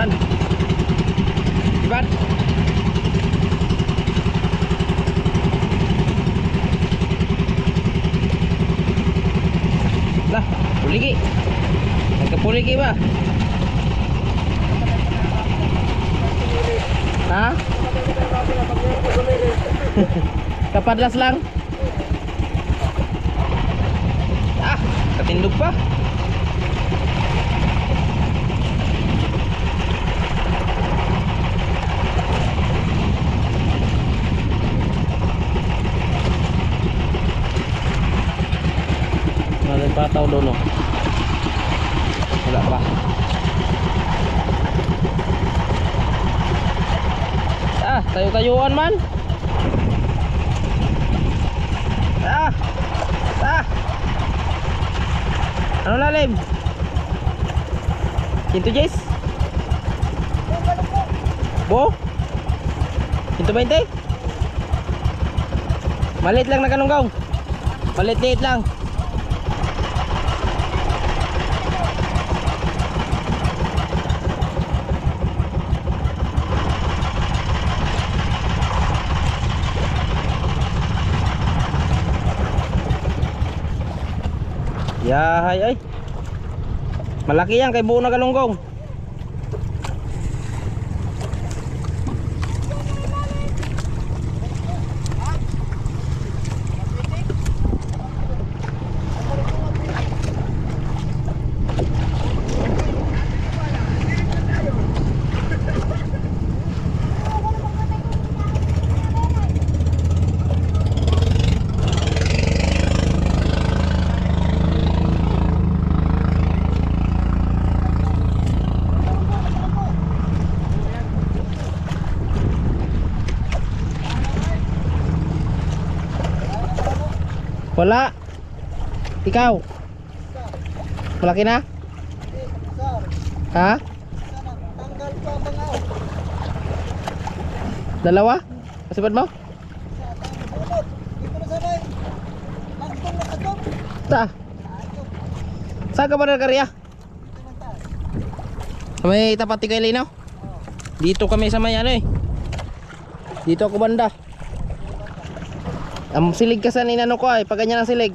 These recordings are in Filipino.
Baran. Iban. Lah, puligi. Nagkapuligi ba? Ha? Kapadlas lang. Ah, katindog pa. Maling pataw doon oh. Wala pa. Ah, tayo-tayuan man. Ah! Ah! Ano lalim? Kinto Jace? Bo? Kinto 20? Malit lang na kanunggaw. Malit-liit lang. Yahay ay. Malaki yan kay buo na galunggong. Wala. Ikaw. Malaki na? Ha? Dalawa? Kasipad mo? Ta. Saan ka ba nagkarya? May tapat kay Lino? Dito kami sa may ano eh. Dito ako banda. Ang silig kasi ni nano ko ay pag ganyan ang silig.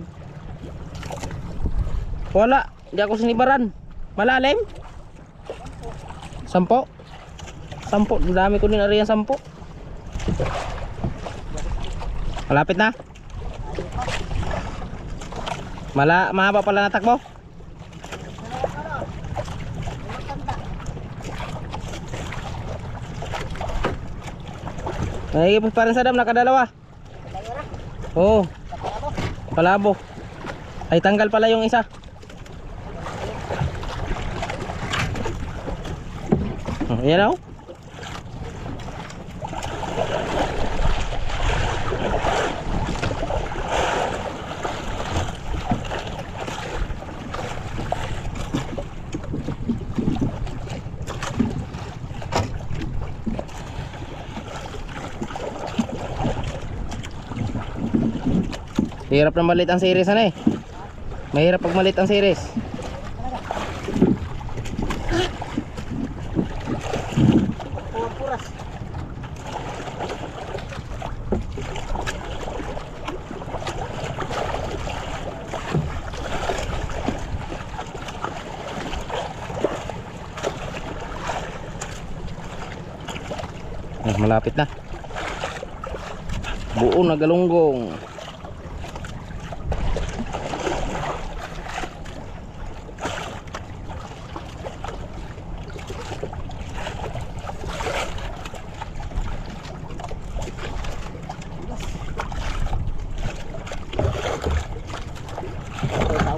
Wala, hindi ako sinibaran. Malalim? Sampo? Sampo, ang dami ko din na riyan sampo. Malapit na? Mala, mahaba pala natakbo? Ay, pa rin sa dam, nakadalawa. Oo. Palabo. Ay tanggal pala yung isa. Oh, yan oh. Hirap na malit ang series ano eh. Mahirap pag malit ang series. Ah, malapit na. Buo na galunggong.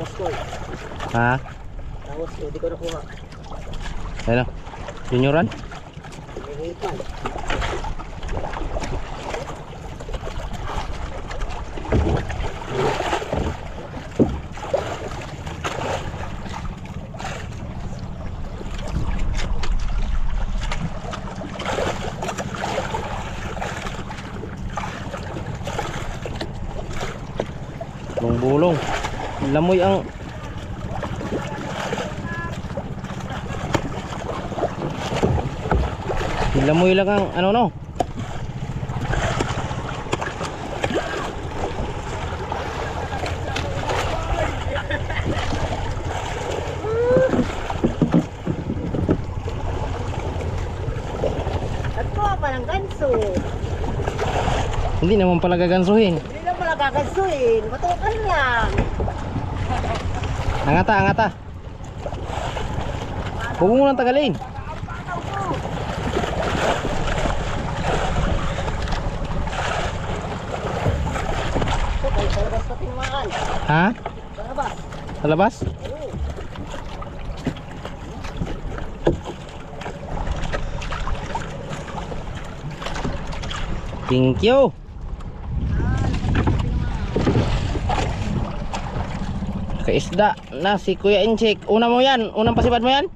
Tawas ko. Ha? Tawas ko, hindi ko nakuha. Ano? Junioran? Nahihita. Bulong bulong. Lamoy ang Lamoy lang ang ano no. Hindi naman pala gagansuhin. Hindi lang pala gagansuin. Matukan lang. Angata, angata. Huwag mo munang tagalin. Ha? Sa labas. Sa labas? Thank you. Kaisda na si Kuya Inchik. Una mo yan. Unang pasibad mo yan?